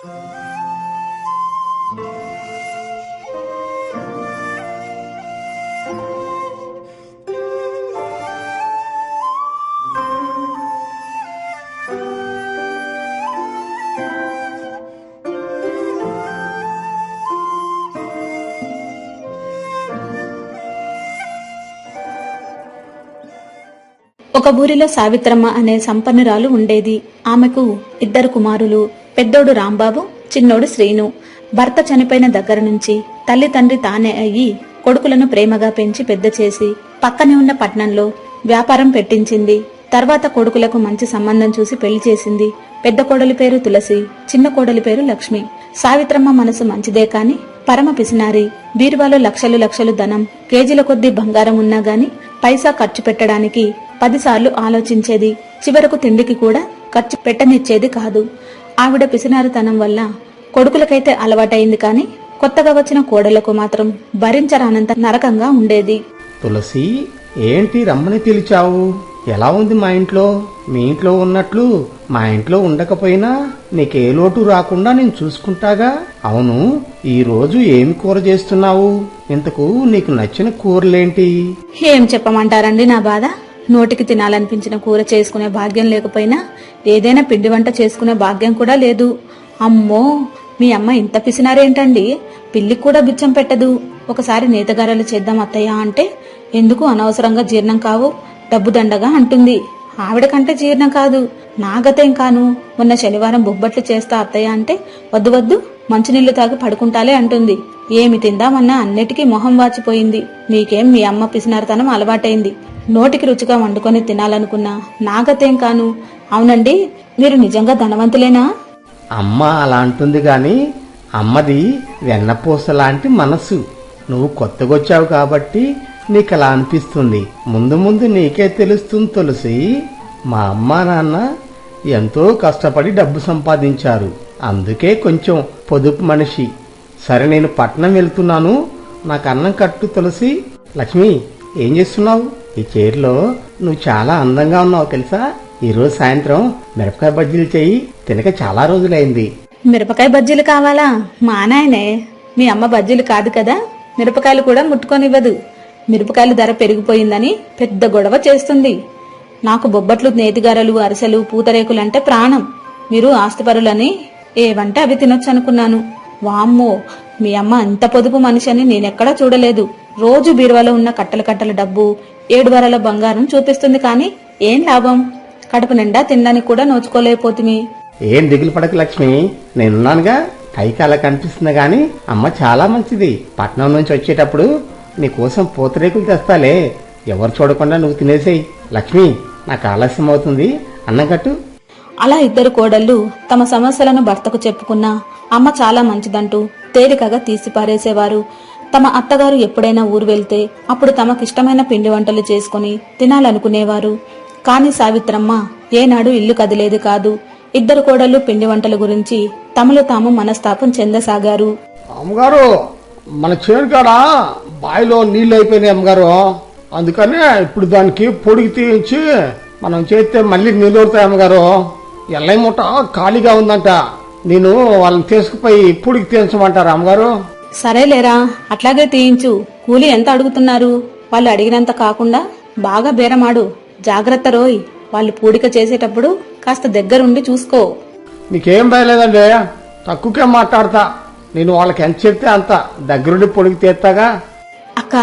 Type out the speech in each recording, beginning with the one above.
ఒక ఊరిలో సావిత్రమ్మ అనే సంపన్నురాలు ఉండేది. ఆమెకు ఇద్దరు కుమారులు. పెద్దోడు రాంబాబు చిన్నోడు శ్రీను. భర్త చనిపోయిన దగ్గర నుంచి తల్లి తండ్రి తానే అయ్యి కొడుకులను ప్రేమగా పెంచి పెద్ద చేసి పక్కనే ఉన్న పట్నంలో వ్యాపారం పెట్టించింది. తర్వాత కొడుకులకు మంచి సంబంధం చూసి పెళ్ళి చేసింది. పెద్ద కోడలి పేరు తులసి చిన్న కోడలి పేరు లక్ష్మి. సావిత్రమ్మ మనసు మంచిదే కాని పరమ పిసినారి. బీరువాలో లక్షలు లక్షలు ధనం కేజీల కొద్దీ బంగారం ఉన్నా గాని పైసా ఖర్చు పెట్టడానికి పదిసార్లు ఆలోచించేది. చివరకు తిండికి కూడా ఖర్చు పెట్టనిచ్చేది కాదు. ఆవిడ పిసినారితనం వల్ల కొడుకులకైతే అలవాటైంది కాని కొత్తగా వచ్చిన కోడలకు మాత్రం భరించరానంత నరకంగా ఉండేది. తులసి ఏంటి రమ్మని పిలిచావు? ఎలా ఉంది మా ఇంట్లో? మీ ఇంట్లో ఉన్నట్లు మా ఇంట్లో ఉండకపోయినా నీకే లోటు రాకుండా నేను చూసుకుంటాగా? అవును ఈ రోజు ఏమి కూర చేస్తున్నావు? ఇంతకు నీకు నచ్చిన కూరలేంటి? ఏం చెప్పమంటారండి నా బాధ? నోటికి తినాలనిపించిన కూర చేసుకునే భాగ్యం లేకపోయినా ఏదైనా పిండి వంట చేసుకునే భాగ్యం కూడా లేదు. అమ్మో మీ అమ్మ ఇంత పిసినారేంటండి? పిల్లికి కూడా బిచ్చం పెట్టదు. ఒకసారి నేతగారాలు చేద్దాం అత్తయ్య అంటే ఎందుకు అనవసరంగా జీర్ణం కావు? డబ్బు దండగా అంటుంది. ఆవిడ కంటే జీర్ణం కాదు. నాగతేం కాను? మొన్న శనివారం బొబ్బట్లు చేస్తా అత్తయ్య అంటే వద్దు వద్దు మంచినీళ్ళు తాగి పడుకుంటాలే అంటుంది. ఏమి తిందామన్నా అన్నిటికీ మొహం వాచిపోయింది. మీకేం మీ అమ్మ పిసినారతనం అలవాటైంది. నోటికి రుచిగా వండుకొని తినాలనుకున్నా నాగతేం కాను? అవునండి మీరు నిజంగా ధనవంతులేనా? అమ్మ అలా అంటుంది గాని అమ్మది వెన్నపూస లాంటి మనసు. నువ్వు కొత్తగొచ్చావు కాబట్టి నీకు అలా అనిపిస్తుంది. ముందు ముందు నీకే తెలుస్తుంది తులసి. మా అమ్మ నాన్న ఎంతో కష్టపడి డబ్బు సంపాదించారు. అందుకే కొంచెం పొదుపు మనిషి. సరే నేను పట్నం వెళ్తున్నాను. నాకు అన్నం కట్టు తులసి. లక్ష్మి ఏం చేస్తున్నావు? ఈ చీరలో నువ్వు చాలా అందంగా ఉన్నావు తెలుసా? ఈరోజు సాయంత్రం మిరపకాయ బజ్జీలు చేయి తినక చాలా రోజులైంది. మిరపకాయ బజ్జీలు కావాలా? మా నాయనే మీ అమ్మ బజ్జీలు కాదు కదా? మిరపకాయలు కూడా ముట్టుకొనివ్వదు. మిరపకాయల ధర పెరిగిపోయిందని పెద్ద గొడవ చేస్తుంది. నాకు బొబ్బట్లు నేతిగారలు అరిసెలు పూతరేకులు అంటే ప్రాణం. మీరు ఆస్తిపరులని ఏవంటే అవి తినొచ్చు అనుకున్నాను వామ్మో మీ అమ్మ అంత పొదుపు మనిషి అని నేనెక్కడా చూడలేదు. రోజు బీరువాలో ఉన్న కట్టల కట్టల డబ్బు ఏడువరల బంగారం చూపిస్తుంది కానీ ఏం లాభం? కడుపు నిండా తినడానికి కూడా నోచుకోలేకపోతుంది ఏం దిగులు పడకు లక్ష్మి. నేనున్నానుగా. పైకి అలా కనిపిస్తుంది గాని అమ్మ చాలా మంచిది. పట్నం నుంచి వచ్చేటప్పుడు నీకోసం పూతరేకులు తెస్తాలే. ఎవరు చూడకుండా నువ్వు తినేసేయి. లక్ష్మి నాకు ఆలస్యం అవుతుంది అన్నం కట్టు. అలా ఇద్దరు కోడళ్ళు తమ సమస్యలను భర్తకు చెప్పుకున్నా అమ్మ చాలా మంచిదంటూ తేలికగా తీసిపారేసేవారు. తమ అత్తగారు ఎప్పుడైనా ఊరు వెళ్తే అప్పుడు తమకిష్టమైన పిండి వంటలు చేసుకుని తినాలనుకునేవారు. కాని సావిత్రమ్మ ఏనాడు ఇల్లు కదిలేది కాదు. ఇద్దరు కోడళ్ళు పిండి వంటల గురించి తమలో తాము మనస్తాపం చెందసాగారు. అమ్మగారు మన చేను కాడ బావిలో నీళ్ళు అయిపోయినాయి అమ్మగారు. అందుకనే ఇప్పుడు దానికి పొడిగి తీయించి మనం చేస్తే మళ్ళీ నీళ్ళు వస్తాయి అమ్మగారు. ఎల్లై మూట ఖాళీగా ఉందంట. నేను వాళ్ళని తీసుకుపోయి పొడికి తీయించమంటారా అమ్మగారు సరేలేరా అట్లాగే తీయించు. కూలి ఎంత అడుగుతున్నారు? వాళ్ళు అడిగినంత కాకుండా బాగా బేరమాడు. జాగ్రత్త రోయ్. వాళ్ళు పూడిక చేసేటప్పుడు కాస్త దగ్గరుండి చూసుకో. నీకేం భయలేదండి తక్కువకే మాట్లాడతా. నేను వాళ్ళకి ఎంత చెప్తే అంత దగ్గరుండి పొడికి తీస్తాగా? అక్క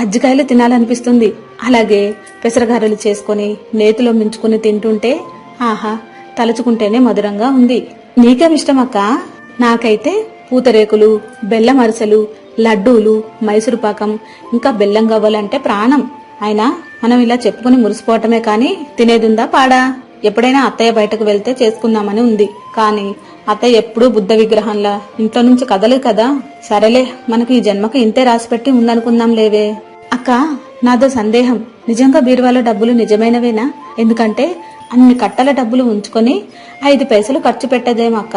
కజ్జికాయలు తినాలనిపిస్తుంది. అలాగే పెసరగారెలు చేసుకొని నేతిలో మించుకుని తింటుంటే ఆహా తలుచుకుంటేనే మధురంగా ఉంది. నీకేం ఇష్టం అక్క నాకైతే పూతరేకులు బెల్లం అరిసెలు లడ్డూలు మైసూరుపాకం ఇంకా బెల్లం గవ్వలంటే ప్రాణం. అయినా మనం ఇలా చెప్పుకుని మురిసిపోవటమే కాని తినేదుందా పాడా? ఎప్పుడైనా అత్తయ్య బయటకు వెళ్తే చేసుకుందామని ఉంది. కానీ అత్తయ్య ఎప్పుడూ బుద్ధ విగ్రహంలా ఇంట్లో నుంచి కదలదు కదా. సరేలే మనకి ఈ జన్మకు ఇంతే రాసిపెట్టి ఉందనుకుందాం లేవే. అక్క నాదో సందేహం. నిజంగా బీరువాలో డబ్బులు నిజమైనవేనా? ఎందుకంటే అన్ని కట్టల డబ్బులు ఉంచుకొని ఐదు పైసలు ఖర్చు పెట్టదేమక్క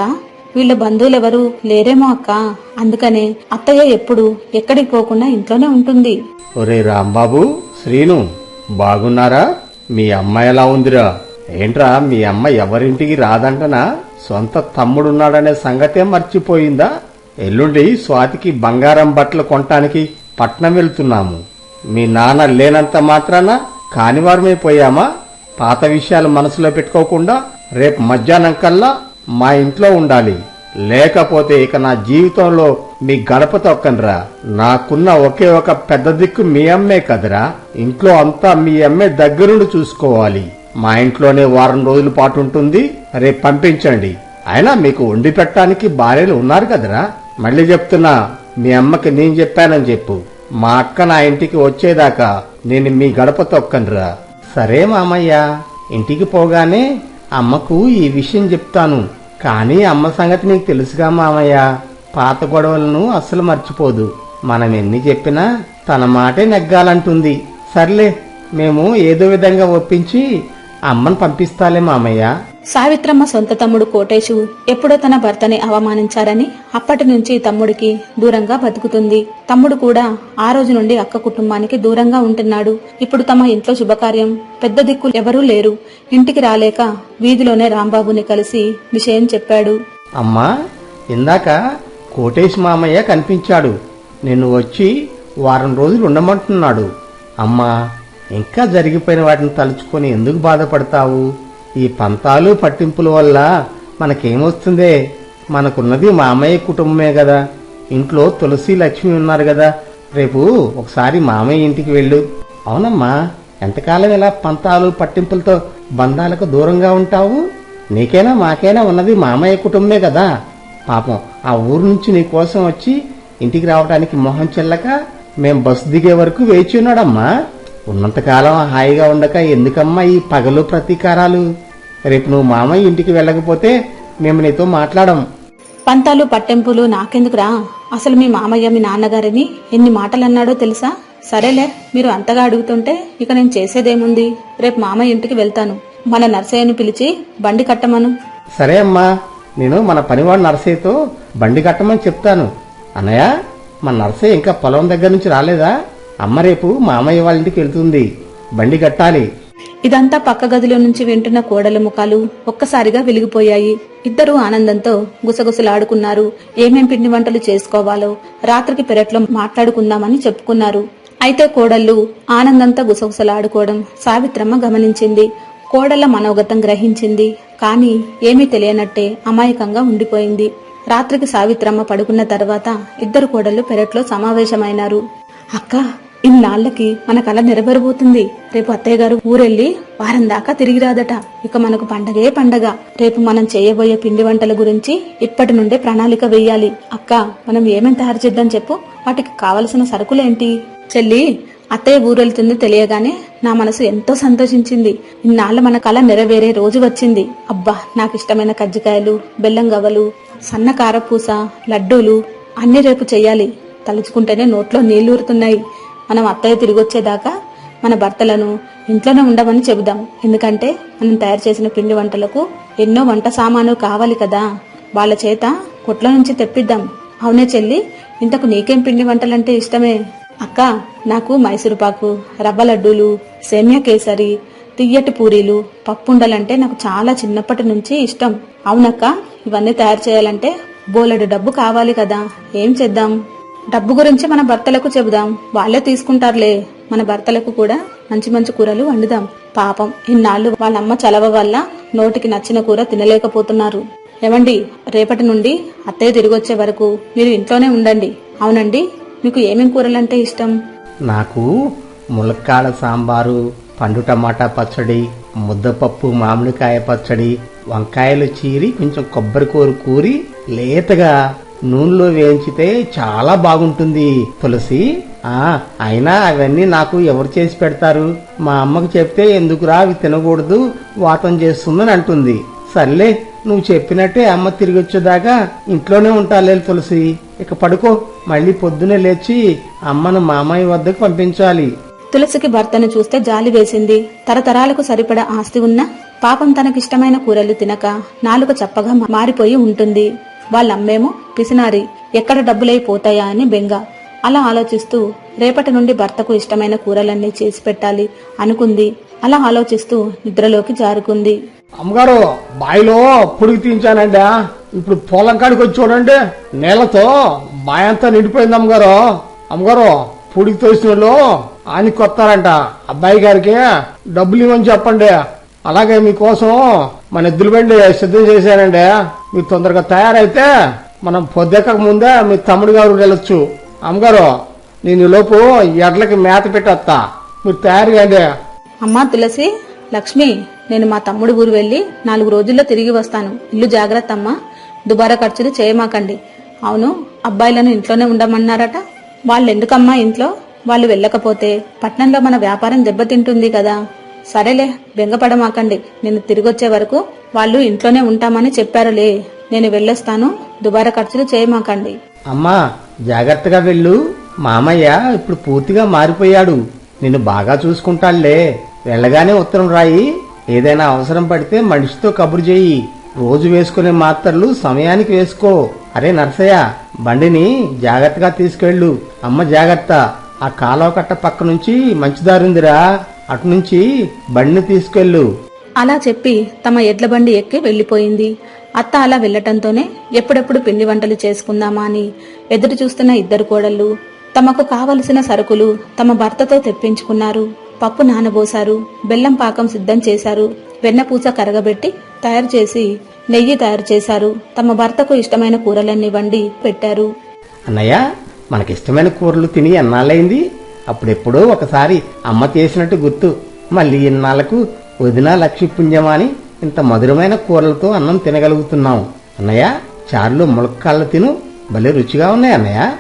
వీళ్ళ బంధువులెవరు లేరేమో అక్క. అందుకనే అత్తయ్య ఎప్పుడు ఎక్కడికి పోకుండా ఇంట్లోనే ఉంటుంది. ఒరే రాంబాబు శ్రీను బాగున్నారా? మీ అమ్మ ఎలా ఉందిరా? ఏంట్రా మీ అమ్మ ఎవరింటికి రాదంటనా? సొంత తమ్ముడున్నాడనే సంగతే మర్చిపోయిందా? ఎల్లుండి స్వాతికి బంగారం బట్టలు కొనటానికి పట్నం వెళ్తున్నాము. మీ నాన్న లేనంత మాత్రాన కానివారమైపోయామా? పాత విషయాలు మనసులో పెట్టుకోకుండా రేపు మధ్యాహ్నం కల్లా మా ఇంట్లో ఉండాలి. లేకపోతే ఇక నా జీవితంలో మీ గడప తొక్కనరా నాకున్న ఒకే ఒక పెద్ద దిక్కు మీ అమ్మే కదరా. ఇంట్లో అంతా మీ అమ్మే దగ్గరుండి చూసుకోవాలి. మా ఇంట్లోనే వారం రోజుల పాటు ఉంటుంది. రేపు పంపించండి. అయినా మీకు వండి పెట్టడానికి భార్యలు ఉన్నారు కదరా. మళ్ళీ చెప్తున్నా మీ అమ్మకి నేను చెప్పానని చెప్పు. మా అక్క నా ఇంటికి వచ్చేదాకా నేను మీ గడప తొక్కనురా సరే మామయ్య ఇంటికి పోగానే అమ్మకు ఈ విషయం చెప్తాను. కానీ అమ్మ సంగతి నీకు తెలుసుగా మామయ్య పాత గొడవలను అస్సలు మర్చిపోదు. మనం ఎన్ని చెప్పినా తన మాటే నెగ్గాలంటుంది. సర్లే మేము ఏదో విధంగా ఒప్పించి అమ్మను పంపిస్తాలే మామయ్య. సావిత్రమ్మ సొంత తమ్ముడు కోటేశు ఎప్పుడో తన భర్తని అవమానించారని అప్పటి నుంచి తమ్ముడికి దూరంగా బతుకుతుంది. తమ్ముడు కూడా ఆ రోజు నుండి అక్క కుటుంబానికి దూరంగా ఉంటున్నాడు. ఇప్పుడు తమ ఇంట్లో శుభకార్యం పెద్ద దిక్కు ఎవరూ లేరు. ఇంటికి రాలేక వీధిలోనే రాంబాబుని కలిసి విషయం చెప్పాడు. అమ్మా ఇందాక కోటేష్ మామయ్య కనిపించాడు. నిన్ను వచ్చి వారం రోజులు ఉండమంటున్నాడు. అమ్మా ఇంకా జరిగిపోయిన వాటిని తలుచుకొని ఎందుకు బాధపడతావు? ఈ పంతాలు పట్టింపుల వల్ల మనకేమొస్తుందే? మనకున్నది మామయ్య కుటుంబమే కదా ఇంట్లో తులసి లక్ష్మి ఉన్నారు కదా రేపు ఒకసారి మామయ్య ఇంటికి వెళ్ళు. అవునమ్మా ఎంతకాలం ఇలా పంతాలు పట్టింపులతో బంధాలకు దూరంగా ఉంటావు? నీకైనా మాకైనా ఉన్నది మామయ్య కుటుంబమే కదా పాపం ఆ ఊరు నుంచి నీ కోసం వచ్చి ఇంటికి రావడానికి మొహం చెల్లక మేం బస్సు దిగే వరకు వేచి ఉన్నాడమ్మా. ఉన్నంతకాలం హాయిగా ఉండక ఎందుకమ్మా ఈ పగలు ప్రతీకారాలు? రేపు నువ్వు మామయ్య ఇంటికి వెళ్ళకపోతే మేము నీతో మాట్లాడం పంతాలు పట్టెంపులు నాకెందుకురా? అసలు మీ మామయ్య మీ నాన్నగారిని ఎన్ని మాటలు అన్నాడో తెలుసా? సరేలే మీరు అంతగా అడుగుతుంటే ఇక నేను చేసేదేముంది? రేపు మామయ్య ఇంటికి వెళ్తాను. మన నర్సయ్యని పిలిచి బండి కట్టమను. సరే అమ్మా నేను మన పనివాడు నరసయ్యతో బండి కట్టమని చెప్తాను. అన్నయ్య మన నరసయ్య ఇంకా పొలం దగ్గర నుంచి రాలేదా? అమ్మ రేపు మామయ్య వాళ్ళ ఇంటికి వెళ్తుంది. బండి కట్టాలి. ఇదంతా పక్క గదిలో నుంచి వింటున్న కోడల ముఖాలు ఒక్కసారిగా వెలిగిపోయాయి. ఇద్దరూ ఆనందంతో గుసగుసలాడుకున్నారు. ఏమేం పిండి వంటలు చేసుకోవాలో రాత్రికి పెరట్లో మాట్లాడుకుందామని చెప్పుకున్నారు. అయితే కోడళ్ళు ఆనందంతో గుసగుసలాడుకోవడం సావిత్రమ్మ గమనించింది. కోడళ్ళ మనోగతం గ్రహించింది. కానీ ఏమీ తెలియనట్టే అమాయకంగా ఉండిపోయింది. రాత్రికి సావిత్రమ్మ పడుకున్న తర్వాత ఇద్దరు కోడళ్ళు పెరట్లో సమావేశమైనారు. అక్క ఇన్నాళ్ళకి మన కళ నెరవేరబోతుంది. రేపు అత్తయ్య గారు ఊరెళ్ళి వారం దాకా తిరిగి రాదట. ఇక మనకు పండగే పండగ. రేపు మనం చేయబోయే పిండి వంటల గురించి ఇప్పటి నుండే ప్రణాళిక వేయాలి. అక్క మనం ఏమేం తయారు చేద్దాం చెప్పు. వాటికి కావలసిన సరుకులేంటి? చెల్లి అత్తయ్య ఊరెళ్తుంది తెలియగానే నా మనసు ఎంతో సంతోషించింది. ఇన్నాళ్ళ మన కళ నెరవేరే రోజు వచ్చింది. అబ్బా నాకు ఇష్టమైన కజ్జికాయలు బెల్లం గవ్వలు సన్న కారపూస లడ్డూలు అన్ని రేపు చెయ్యాలి. తలుచుకుంటేనే నోట్లో నీళ్ళూరుతున్నాయి మనం అత్తయ్య తిరిగొచ్చేదాకా మన భర్తలను ఇంట్లోనే ఉండమని చెబుదాం. ఎందుకంటే మనం తయారు చేసిన పిండి వంటలకు ఎన్నో వంట సామాను కావాలి కదా. వాళ్ళ చేత కొట్ల నుంచి తెప్పిద్దాం. అవునే చెల్లి ఇంతకు నీకేం పిండి వంటలంటే ఇష్టమే? అక్క నాకు మైసూరుపాకు రవ్వ లడ్డూలు సేమ్యా కేసరి తియ్యటి పూరీలు పప్పుండలంటే నాకు చాలా చిన్నప్పటి నుంచి ఇష్టం. అవునక్క ఇవన్నీ తయారు చేయాలంటే బోలెడు డబ్బు కావాలి కదా. ఏం చేద్దాం? డబ్బు గురించి మన భర్తలకు చెబుదాం. వాళ్ళే తీసుకుంటారులే. మన భర్తలకు కూడా మంచి మంచి కూరలు వండుదాం. పాపం ఇన్నాళ్ళు వాళ్ళమ్మ చలవ వల్ల నోటికి నచ్చిన కూర తినలేకపోతున్నారు. ఏమండి రేపటి నుండి అత్తయ్య తిరిగొచ్చే వరకు మీరు ఇంట్లోనే ఉండండి. అవునండి మీకు ఏమేం కూరలంటే ఇష్టం? నాకు ములక్కాడ సాంబారు పండు టమాటా పచ్చడి ముద్దపప్పు మామిడికాయ పచ్చడి వంకాయలు చీరి కొంచెం కొబ్బరి కూర కూరి లేతగా నూనెలో వేయించితే చాలా బాగుంటుంది తులసి. ఆ అయినా అవన్నీ నాకు ఎవరు చేసి పెడతారు? మా అమ్మకు చెప్తే ఎందుకురా అవి తినకూడదు? వాతం చేస్తుందని అంటుంది. సర్లే నువ్వు చెప్పినట్టే అమ్మ తిరిగి వచ్చేదాకా ఇంట్లోనే ఉంటాలే తులసి. ఇక పడుకో మళ్ళీ పొద్దునే లేచి అమ్మను మామయ్య వద్దకు పంపించాలి. తులసికి భర్తను చూస్తే జాలి వేసింది. తరతరాలకు సరిపడా ఆస్తి ఉన్నా పాపం తనకిష్టమైన కూరలు తినక నాలుక చప్పగా మారిపోయి ఉంటుంది. వాళ్ళమ్మేమో పిసినారి ఎక్కడ డబ్బులైపోతాయా అని బెంగ. అలా ఆలోచిస్తూ రేపటి నుండి భర్తకు ఇష్టమైన కూరలన్నీ చేసి పెట్టాలి అనుకుంది. అలా ఆలోచిస్తూ నిద్రలోకి జారుకుంది. అమ్మగారు బాయిలో పుడికి తీయించానండి. ఇప్పుడు పొలం కాడికి వచ్చి చూడండి. నేలతో బాయి అంతా నిండిపోయింది అమ్మగారు. అమ్మగారు పుడికి తోసిన వాళ్ళు ఆయనకి కొత్తారంట. అబ్బాయి గారికి డబ్బులు ఇవ్వని చెప్పండి. అలాగే మీకోసం మన ఎద్దుల బండి సిద్ధం చేశానండి. మీరు తొందరగా తయారైతే మనం పొద్దెక్కక ముందే మీ తమ్ముడు గారు వెళ్ళొచ్చు. అమ్మగారు నేను లోపు ఎడ్లకి మేత పెట్టొస్తా మీరు తయారు కాండి అమ్మా తులసి లక్ష్మి నేను మా తమ్ముడు ఊరు వెళ్ళి నాలుగు రోజుల్లో తిరిగి వస్తాను. ఇల్లు జాగ్రత్త అమ్మా. దుబారా ఖర్చులు చేయమాకండి. అవును అబ్బాయిలను ఇంట్లోనే ఉండమన్నారట. వాళ్ళు ఎందుకమ్మా ఇంట్లో? వాళ్ళు వెళ్ళకపోతే పట్నంలో మన వ్యాపారం దెబ్బతింటుంది కదా. సరేలే బెంగపడమాకండి. నేను తిరిగొచ్చే వరకు వాళ్ళు ఇంట్లోనే ఉంటామని చెప్పారులే. నేను వెళ్ళొస్తాను. దుబారా ఖర్చులు చేయమాకండి. అమ్మా జాగ్రత్తగా వెళ్ళు. మామయ్య ఇప్పుడు పూర్తిగా మారిపోయాడు. నిన్ను బాగా చూసుకుంటాడులే వెళ్ళగానే ఉత్తరం రాయి. ఏదైనా అవసరం పడితే మనిషితో కబురు చేయి. రోజు వేసుకునే మాత్రలు సమయానికి వేసుకో. అరే నర్సయ్య బండిని జాగ్రత్తగా తీసుకెళ్ళు. అమ్మ జాగ్రత్త. ఆ కాలువ కట్ట పక్క నుంచి మంచిదారుందిరా అటు నుంచి బండిని తీసుకెళ్ళు. అలా చెప్పి తమ ఎడ్ల బండి ఎక్కి వెళ్ళిపోయింది అత్త అలా వెళ్ళటంతోనే ఎప్పుడెప్పుడు పిండి వంటలు చేసుకుందామా అని ఎదురు చూస్తున్న ఇద్దరు కోడళ్ళు తమకు కావలసిన సరుకులు తమ భర్తతో తెప్పించుకున్నారు. పప్పు నానబోశారు బెల్లం పాకం సిద్ధం చేశారు వెన్నపూస కరగబెట్టి తయారు చేసి నెయ్యి తయారు చేశారు తమ భర్తకు ఇష్టమైన కూరలన్నీ వండి పెట్టారు. అన్నయ్య మనకిష్టమైన కూరలు తిని ఎన్నాళ్ళైంది అప్పుడెప్పుడో ఒకసారి అమ్మ చేసినట్టు గుర్తు. మళ్ళీ ఇన్నాళ్ళకు వదిన లక్ష్మీ పుణ్యమాని ఇంత మధురమైన కూరలతో అన్నం తినగలుగుతున్నాం అన్నయ్య చారులు ములక్కాళ్ళు తిను. భలే రుచిగా ఉన్నాయి అన్నయ్య.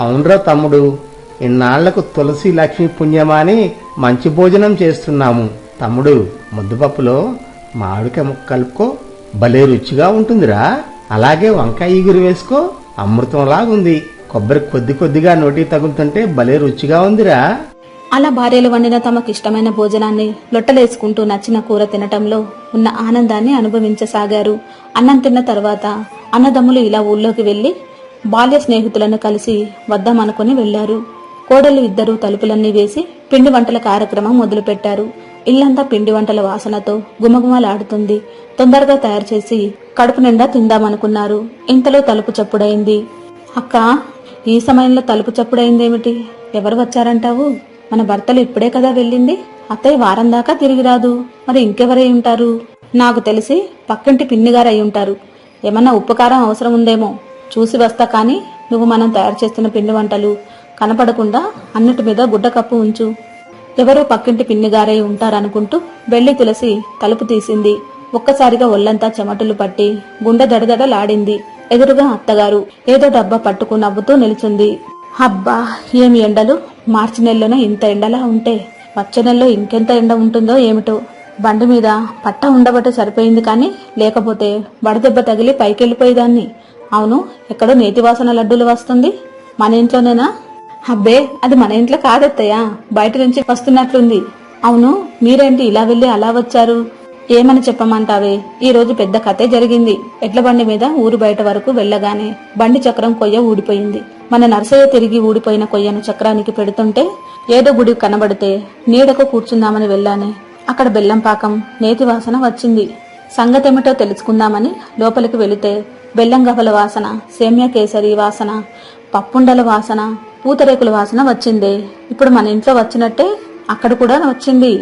అవునరా తమ్ముడు ఇన్నాళ్ళకు తులసి లక్ష్మీ పుణ్యమాని మంచి భోజనం చేస్తున్నాము. తమ్ముడు ముద్దపప్పులో మామిడికాయ ముక్క కలుపుకో. భలే రుచిగా ఉంటుందిరా. అలాగే వంకాయ ఈగురు వేసుకో. అమృతంలాగుంది. కొబ్బరి కొద్ది కొద్దిగా నోటికి తగులుతుంటే భలే రుచిగా ఉందిరా. అలా భార్యలు వండిన తమకిష్టమైన భోజనాన్ని లొట్టలేసుకుంటూ నచ్చిన కూర తినటంలో ఉన్న ఆనందాన్ని అనుభవించసాగారు. అన్నం తిన్న తర్వాత అన్నదమ్ములు ఇలా ఊళ్ళోకి వెళ్ళి బాల్య స్నేహితులను కలిసి వద్దామనుకుని వెళ్ళారు కోడలు ఇద్దరు తలుపులన్నీ వేసి పిండి వంటల కార్యక్రమం మొదలుపెట్టారు. ఇల్లంతా పిండి వంటల వాసనతో గుమగుమలాడుతుంది. తొందరగా తయారు చేసి కడుపు నిండా తిందామనుకున్నారు. ఇంతలో తలుపు చప్పుడైంది. అక్క ఈ సమయంలో తలుపు చప్పుడైందేమిటి? ఎవరు వచ్చారంటావు? మన భర్తలు ఇప్పుడే కదా వెళ్ళింది? అత్తయ్య వారం దాకా తిరిగి రాదు. మరి ఇంకెవరై ఉంటారు? నాకు తెలిసి పక్కింటి పిన్నిగారు అయి ఉంటారు. ఏమన్నా ఉపకారం అవసరం ఉందేమో? చూసి వస్తా కానీ నువ్వు మనం తయారు చేస్తున్న పిండి వంటలు కనపడకుండా అన్నిటి మీద గుడ్డ కప్పు ఉంచు. ఎవరో పక్కింటి పిన్నిగారై ఉంటారనుకుంటూ వెళ్ళి తులసి తలుపు తీసింది. ఒక్కసారిగా ఒళ్ళంతా చెమటలు పట్టి గుండె దడదడలాడింది. ఎదురుగా అత్తగారు ఏదో డబ్బా పట్టుకు నవ్వుతూ నిలుచుంది. అబ్బా ఏమి ఎండలు? మార్చి నెలలోనే ఇంత ఎండలా ఉంటే వచ్చే నెలలో ఇంకెంత ఎండ ఉంటుందో ఏమిటో. బండి మీద పట్ట ఉండబట్టే సరిపోయింది కానీ లేకపోతే వడదెబ్బ తగిలి పైకెళ్ళిపోయేదాన్ని. అవును ఎక్కడో నేతి వాసన లడ్డూలు వస్తుంది. మన ఇంట్లోనేనా? అబ్బే అది మన ఇంట్లో కాదత్తయ్య. బయట నుంచి వస్తున్నట్లుంది. అవును మీరేంటి ఇలా వెళ్ళి అలా వచ్చారు? ఏమని చెప్పమంటావే? ఈ రోజు పెద్ద కథే జరిగింది. ఎడ్ల బండి మీద ఊరు బయట వరకు వెళ్ళగానే బండి చక్రం కొయ్య ఊడిపోయింది. మన నర్సయ్య తిరిగి ఊడిపోయిన కొయ్యను చక్రానికి పెడుతుంటే ఏదో గుడి కనబడితే నీడకు కూర్చుందామని వెళ్ళానే అక్కడ బెల్లం పాకం నేతి వాసన వచ్చింది. సంగతేమిటో తెలుసుకుందామని లోపలికి వెళితే బెల్లం గవ్వల వాసన సేమ్యా కేసరి వాసన పప్పుండల వాసన పూతరేకుల వాసన వచ్చిందే. ఇప్పుడు మన ఇంట్లో వచ్చినట్టే అక్కడ కూడా వచ్చింది.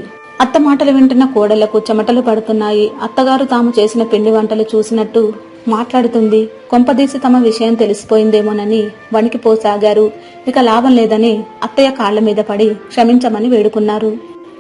అత్త మాటలు వింటున్న కోడళ్ళకు చెమటలు పడుతున్నాయి. అత్తగారు తాము చేసిన పిండి వంటలు చూసినట్టు మాట్లాడుతుంది. కొంపదీసి తమ విషయం తెలిసిపోయిందేమోనని వణికిపోసాగారు. ఇక లాభం లేదని అత్తయ్య కాళ్ళ మీద పడి క్షమించమని వేడుకున్నారు.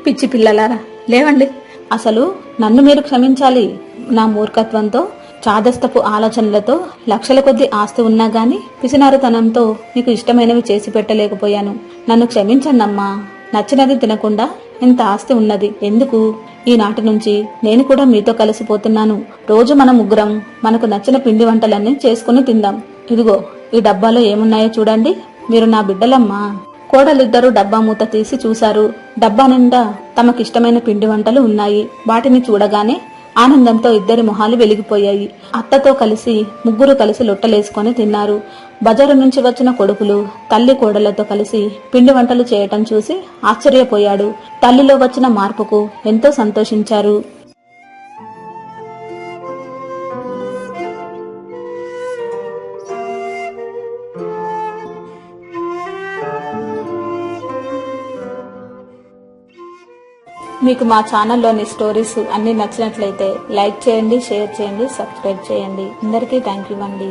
పిచ్చి పిల్లలారా లేవండి. అసలు నన్ను మీరు క్షమించాలి నా మూర్ఖత్వంతో చాదస్తపు ఆలోచనలతో లక్షల కొద్ది ఆస్తి ఉన్నా గాని పిసినారుతనంతో మీకు ఇష్టమైనవి చేసి పెట్టలేకపోయాను. నన్ను క్షమించండమ్మా. నచ్చినది తినకుండా ఇంత ఆస్తి ఉన్నది. ఎందుకు? ఈనాటి నుంచి నేను కూడా మీతో కలిసిపోతున్నాను. రోజు మన ముగ్గురం మనకు నచ్చిన పిండి వంటలన్నీ చేసుకుని తిందాం. ఇదిగో ఈ డబ్బాలో ఏమున్నాయో చూడండి. మీరు నా బిడ్డలమ్మా. కోడలిద్దరూ డబ్బా మూత తీసి చూశారు. డబ్బా నిండా తమకిష్టమైన పిండి వంటలు ఉన్నాయి. వాటిని చూడగానే ఆనందంతో ఇద్దరి మొహాలు వెలిగిపోయాయి. అత్తతో కలిసి ముగ్గురు కలిసి లొట్టలేసుకొని తిన్నారు. బజారు నుంచి వచ్చిన కొడుకులు తల్లి కోడలతో కలిసి పిండి వంటలు చేయటం చూసి ఆశ్చర్యపోయాడు. తల్లిలో వచ్చిన మార్పుకు ఎంతో సంతోషించారు. మీకు మా ఛానల్లోని స్టోరీస్ అన్ని నచ్చినట్లయితే లైక్ చేయండి షేర్ చేయండి సబ్స్క్రైబ్ చేయండి. అందరికీ థ్యాంక్ యూ అండి.